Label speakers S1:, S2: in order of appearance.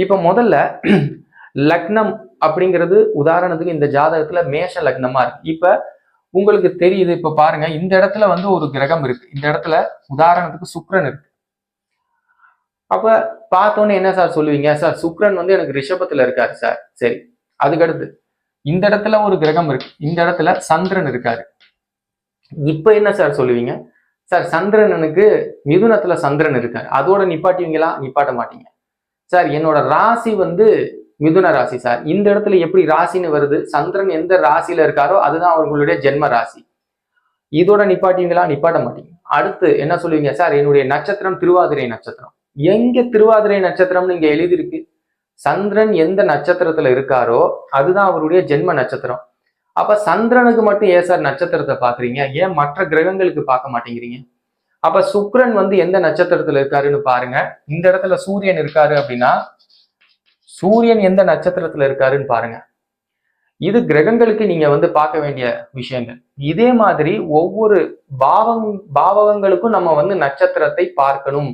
S1: இப்போ முதல்ல லக்னம் அப்படிங்கிறது உதாரணத்துக்கு இந்த ஜாதகத்துல மேஷ லக்னமா இருக்கு. இப்ப உங்களுக்கு தெரியுது இப்ப பாருங்க இந்த இடத்துல வந்து ஒரு கிரகம் இருக்கு. இந்த இடத்துல உதாரணத்துக்கு சுக்ரன் இருக்கு. அப்ப பார்த்தோன்னே என்ன சார் சொல்லுவீங்க? சார் சுக்ரன் வந்து எனக்கு ரிஷபத்துல இருக்காரு சார். சரி அதுக்கடுத்து இந்த இடத்துல ஒரு கிரகம் இருக்கு. இந்த இடத்துல சந்திரன் இருக்காரு. இப்ப என்ன சார் சொல்லுவீங்க? சார் சந்திரனுக்கு மிதுனத்துல சந்திரன் இருக்காரு. அதோட நிப்பாட்டுவீங்களா? நிப்பாட்ட மாட்டீங்க. சார் என்னோட ராசி வந்து மிதுன ராசி சார். இந்த இடத்துல எப்படி ராசின்னு வருது? சந்திரன் எந்த ராசியில இருக்காரோ அதுதான் அவர்களுடைய ஜென்ம ராசி. இதோட நிப்பாட்டிங்களா? நிப்பாட்ட மாட்டீங்க. அடுத்து என்ன சொல்லுவீங்க சார்? என்னுடைய நட்சத்திரம் திருவாதிரை நட்சத்திரம். எங்க திருவாதிரை நட்சத்திரம்னு இங்க எழுதியிருக்கு? சந்திரன் எந்த நட்சத்திரத்துல இருக்காரோ அதுதான் அவருடைய ஜென்ம நட்சத்திரம். அப்ப சந்திரனுக்கு மட்டும் ஏன் சார் நட்சத்திரத்தை பாக்குறீங்க? ஏன் மற்ற கிரகங்களுக்கு பார்க்க மாட்டேங்கிறீங்க? அப்ப சுக்ரன் வந்து எந்த நட்சத்திரத்துல இருக்காருன்னு பாருங்க. இந்த இடத்துல சூரியன் இருக்காரு அப்படின்னா சூரியன் எந்த நட்சத்திரத்துல இருக்காருன்னு பாருங்க. இது கிரகங்களுக்கு நீங்க வந்து பார்க்க வேண்டிய விஷயங்கள். இதே மாதிரி ஒவ்வொரு பாவம் பாவகங்களுக்கும் நம்ம வந்து நட்சத்திரத்தை பார்க்கணும்.